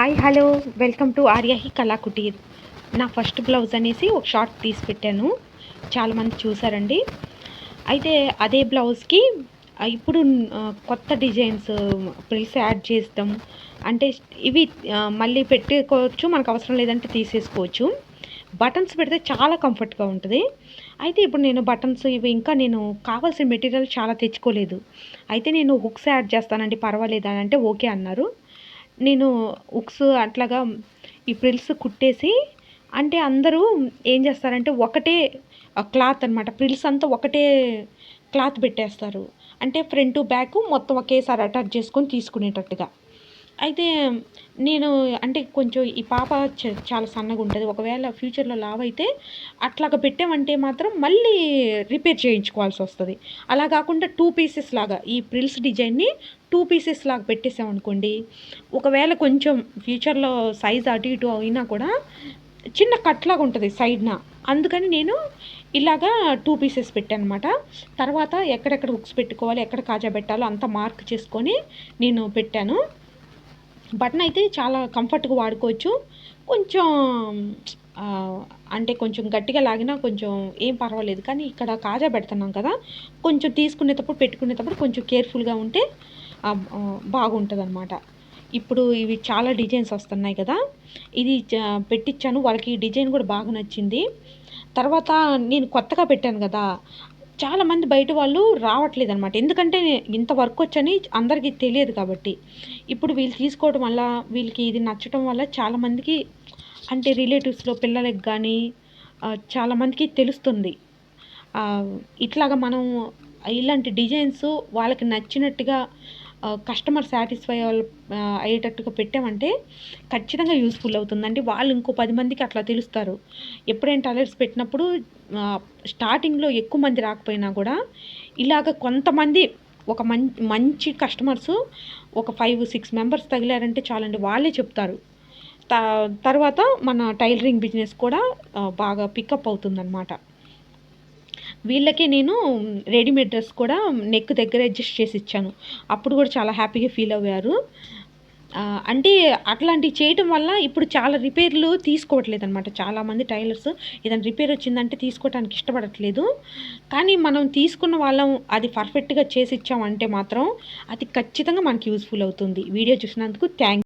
Hi hello. Welcome to Aaryahi Kala Kutir. నా first blouse అనేసి ఒక షార్ట్ తీసి పెట్టాను. చాలామంది చూసారండి. అయితే అదే బ్లౌజ్కి ఇప్పుడు కొత్త డిజైన్స్ ప్రిల్స్ యాడ్ చేస్తాం. అంటే ఇవి మళ్ళీ పెట్టుకోవచ్చు మనకు అవసరం లేదంటే తీసేసుకోవచ్చు. బటన్స్ పెడితే చాలా కంఫర్ట్గా ఉంటుంది. అయితే ఇప్పుడు నేను బటన్స్ ఇవి ఇంకా నేను కావాల్సిన మెటీరియల్ చాలా తెచ్చుకోలేదు. అయితే నేను హుక్స్ యాడ్ చేస్తానండి పర్వాలేదా అని అంటే ఓకే అన్నారు. నేను ఉక్స్ అట్లాగా ఈ ప్రిల్స్ కుట్టేసి అంటే అందరూ ఏం చేస్తారంటే ఒకటే క్లాత్ అనమాట ప్రిల్స్ అంతా ఒకటే క్లాత్ పెట్టేస్తారు. అంటే ఫ్రంట్ బ్యాక్ మొత్తం ఒకేసారి అటాచ్ చేసుకొని తీసుకునేటట్టుగా. అయితే నేను అంటే కొంచెం ఈ పాప చ- చాలా సన్నగా ఉంటుంది. ఒకవేళ ఫ్యూచర్లో లావ్ అయితే అట్లాగా పెట్టామంటే మాత్రం మళ్ళీ రిపేర్ చేయించుకోవాల్సి వస్తుంది. అలా కాకుండా టూ పీసెస్ లాగా ఈ ప్రిల్స్ డిజైన్ని టూ పీసెస్ లాగా పెట్టేసామనుకోండి ఒకవేళ కొంచెం ఫ్యూచర్లో సైజ్ అటు ఇటు అయినా కూడా చిన్న కట్లాగా ఉంటుంది సైడ్న. అందుకని నేను ఇలాగా టూ పీసెస్ పెట్టాను అనమాట తర్వాత ఎక్కడెక్కడ హుక్స్ పెట్టుకోవాలి ఎక్కడ కాజా పెట్టాలో అంతా మార్క్ చేసుకొని నేను పెట్టాను. బటన్ అయితే చాలా కంఫర్ట్గా వాడుకోవచ్చు. కొంచెం అంటే కొంచెం గట్టిగా లాగినా కొంచెం ఏం పర్వాలేదు. కానీ ఇక్కడ కాజా పెడుతున్నాం కదా కొంచెం తీసుకునేటప్పుడు పెట్టుకునేటప్పుడు కొంచెం కేర్ఫుల్గా ఉంటే బాగుంటుంది అనమాట ఇప్పుడు ఇవి చాలా డిజైన్స్ వస్తున్నాయి కదా ఇది పెట్టించాను వాళ్ళకి డిజైన్ కూడా బాగా నచ్చింది. తర్వాత నేను కొత్తగా పెట్టాను కదా చాలామంది బయట వాళ్ళు రావట్లేదు అనమాట ఎందుకంటే ఇంత వర్క్ వచ్చని అందరికీ తెలియదు కాబట్టి. ఇప్పుడు వీళ్ళు తీసుకోవడం వల్ల వీళ్ళకి ఇది నచ్చడం వల్ల చాలామందికి అంటే రిలేటివ్స్లో పిల్లలకి కానీ చాలామందికి తెలుస్తుంది. ఇట్లాగా మనం ఇలాంటి డిజైన్స్ వాళ్ళకి నచ్చినట్టుగా కస్టమర్ సాటిస్ఫై అయ్యేటట్టుగా పెట్టామంటే ఖచ్చితంగా యూస్ఫుల్ అవుతుందండి వాళ్ళు ఇంకో పది మందికి అట్లా తెలుస్తారు. ఎప్పుడైనా టలర్స్ పెట్టినప్పుడు స్టార్టింగ్లో ఎక్కువ మంది రాకపోయినా కూడా ఇలాగ కొంతమంది ఒక మం మంచి కస్టమర్స్ ఒక ఫైవ్ సిక్స్ మెంబర్స్ తగిలారంటే చాలండి వాళ్ళే చెప్తారు. త తర్వాత మన టైలరింగ్ బిజినెస్ కూడా బాగా పికప్ అవుతుందన్నమాట. వీళ్ళకి నేను రెడీమేడ్ డ్రెస్ కూడా నెక్ దగ్గర అడ్జస్ట్ చేసి ఇచ్చాను. అప్పుడు కూడా చాలా హ్యాపీగా ఫీల్ అయ్యారు. అంటే అట్లాంటివి చేయటం వల్ల ఇప్పుడు చాలా రిపేర్లు తీసుకోవట్లేదు అనమాట చాలామంది టైలర్స్ ఏదైనా రిపేర్ వచ్చిందంటే తీసుకోవడానికి ఇష్టపడట్లేదు. కానీ మనం తీసుకున్న వాళ్ళం అది పర్ఫెక్ట్గా చేసి ఇచ్చామంటే మాత్రం అది ఖచ్చితంగా మనకి యూస్ఫుల్ అవుతుంది. వీడియో చూసినందుకు థ్యాంక్